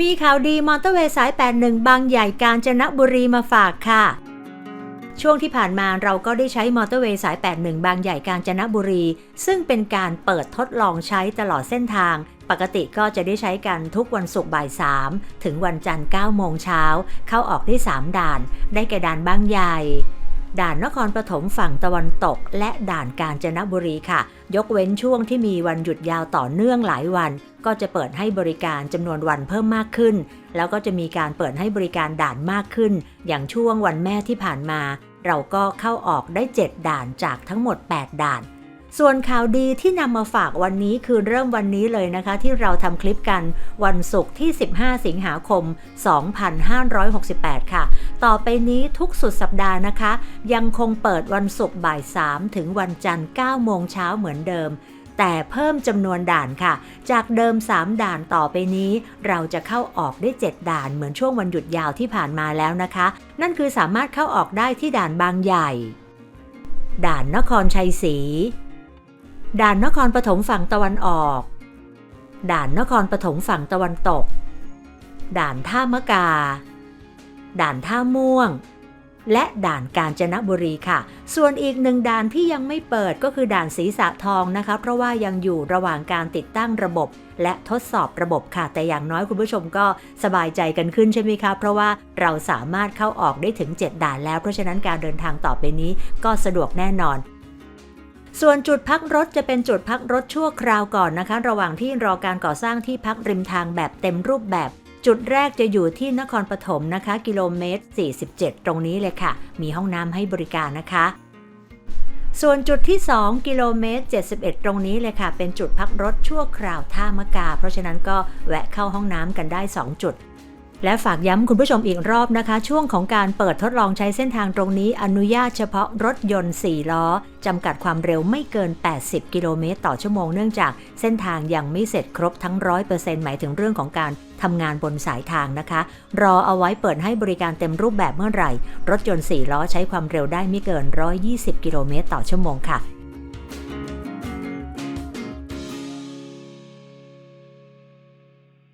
มีข่าวดีมอเตอร์เวย์สาย 81 บางใหญ่กาญจนบุรีมาฝากค่ะ ช่วงที่ผ่านมาเราก็ได้ใช้มอเตอร์เวย์สาย 81 บางใหญ่กาญจนบุรี ซึ่งเป็นการเปิดทดลองใช้ตลอดเส้นทาง ปกติก็จะได้ใช้กันทุกวันศุกร์บ่าย 3 ถึงวันจันทร์ 9 โมงเช้า เข้าออกได้ 3 ด่าน ได้แก่ด่านบางใหญ่ ด่านนครปฐมฝั่งตะวันตก และด่านกาญจนบุรีค่ะ ยกเว้นช่วงที่มีวันหยุดยาวต่อเนื่องหลายวัน ก็จะเปิดให้บริการจำนวนวันเพิ่มมากขึ้น แล้วก็จะมีการเปิดให้บริการด่านมากขึ้น อย่างช่วงวันแม่ที่ผ่านมา เราก็เข้าออกได้ 7 ด่านจากทั้งหมด 8 ด่านส่วนข่าวดีที่นำมาฝากวันนี้คือเริ่มวันนี้เลยนะคะ ที่เราทำคลิปกันวันศุกร์ที่ 15 สิงหาคม 2568 ค่ะ ต่อไปนี้ทุกสุดสัปดาห์นะคะ ยังคงเปิดวันศุกร์บ่าย 3 ถึงวันจันทร์ 9 โมงเช้าเหมือนเดิม แต่เพิ่มจำนวนด่านค่ะ จากเดิม 3 ด่านต่อไปนี้ เราจะเข้าออกได้ 7 ด่านเหมือนช่วงวันหยุดยาวที่ผ่านมาแล้วนะคะ นั่นคือสามารถเข้าออกได้ที่ด่านบางใหญ่ ด่านนครชัยศรี ด่านนครปฐมฝั่งตะวันออก ด่านนครปฐมฝั่งตะวันตก ด่านท่ามะกา ด่านท่าม่วง และด่านกาญจนบุรีค่ะ ส่วนอีกหนึ่งด่านที่ยังไม่เปิดก็คือด่านศรีสะทองนะคะ เพราะว่ายังอยู่ระหว่างการติดตั้งระบบ และทดสอบระบบค่ะ แต่อย่างน้อยคุณผู้ชมก็สบายใจกันขึ้นใช่ไหมคะ เพราะว่าเราสามารถเข้าออกได้ถึง 7 ด่านแล้ว เพราะฉะนั้นการเดินทางต่อไปนี้ก็สะดวกแน่นอนส่วนจุดพักรถจะเป็นจุดพักรถชั่วคราวก่อนนะคะ ระหว่างที่รอการก่อสร้างที่พักริมทางแบบเต็มรูปแบบ จุดแรกจะอยู่ที่นครปฐมนะคะ กิโลเมตร 47 ตรงนี้เลยค่ะ มีห้องน้ำให้บริการนะคะ ส่วนจุดที่ 2 กิโลเมตร 71 ตรงนี้เลยค่ะ เป็นจุดพักรถชั่วคราวท่ามะกา เพราะฉะนั้นก็แวะเข้าห้องน้ำกันได้ 2 จุด และฝากย้ำคุณผู้ชมอีกรอบนะคะ ช่วงของการเปิดทดลองใช้เส้นทางตรงนี้ อนุญาตเฉพาะรถยนต์ 4 ล้อจำกัดความเร็วไม่เกิน 80 กิโลเมตรต่อชั่วโมงเนื่องจากเส้นทางยังไม่เสร็จครบทั้ง 100%หมายถึงเรื่องของการทำงานบนสายทางนะคะ รอเอาไว้เปิดให้บริการเต็มรูปแบบเมื่อไหร่ รถยนต์ 4 ล้อใช้ความเร็วได้ไม่เกิน 120 กิโลเมตรต่อชั่วโมงค่ะ